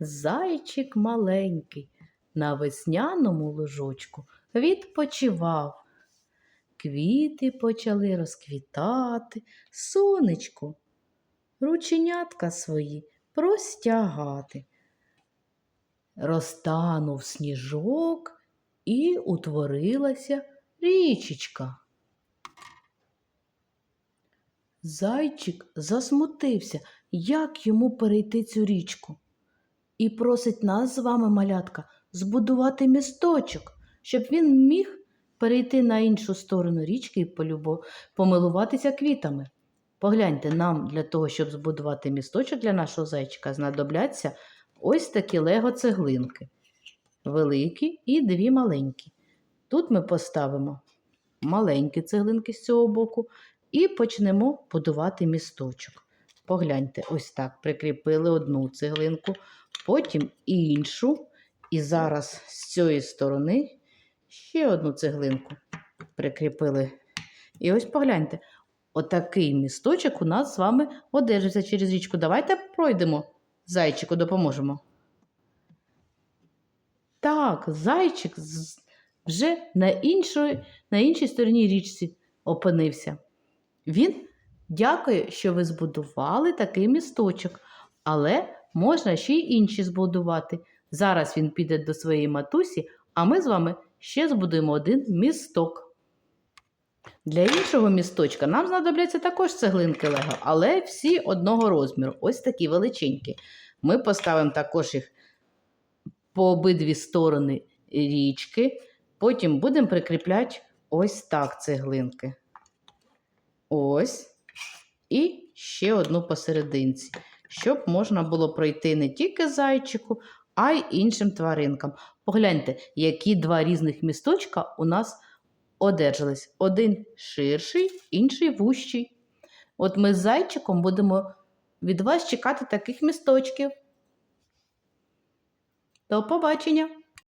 зайчик маленький на весняному ложочку відпочивав. Квіти почали розквітати, сонечко, рученятка свої простягати. Розтанув сніжок і утворилася річечка. Зайчик засмутився, як йому перейти цю річку, і просить нас з вами, малятка, збудувати місточок, щоб він міг перейти на іншу сторону річки і полюбо... помилуватися квітами. Погляньте, нам для того, щоб збудувати місточок для нашого зайчика, знадобляться ось такі лего-цеглинки. Великі і дві маленькі. Тут ми поставимо маленькі цеглинки з цього боку і почнемо будувати місточок. Погляньте, ось так прикріпили одну цеглинку, потім іншу. І зараз з цієї сторони ще одну цеглинку прикріпили. І ось погляньте, отакий місточок у нас з вами одержиться через річку. Давайте пройдемо. Зайчику допоможемо. Так, зайчик вже на, іншої, на іншій стороні річці опинився. Він дякує, що ви збудували такий місточок, але можна ще й інші збудувати. Зараз він піде до своєї матусі, а ми з вами ще збудуємо один місток. Для іншого місточка нам знадобляться також цеглинки Лего, але всі одного розміру, ось такі величенькі. Ми поставимо також їх по обидві сторони річки, потім будемо прикріпляти ось так цеглинки. Ось. І ще одну посерединці, щоб можна було пройти не тільки зайчику, а й іншим тваринкам. Погляньте, які два різних місточка у нас одержались. Один ширший, інший вущий. От ми з зайчиком будемо від вас чекати таких місточків. До побачення!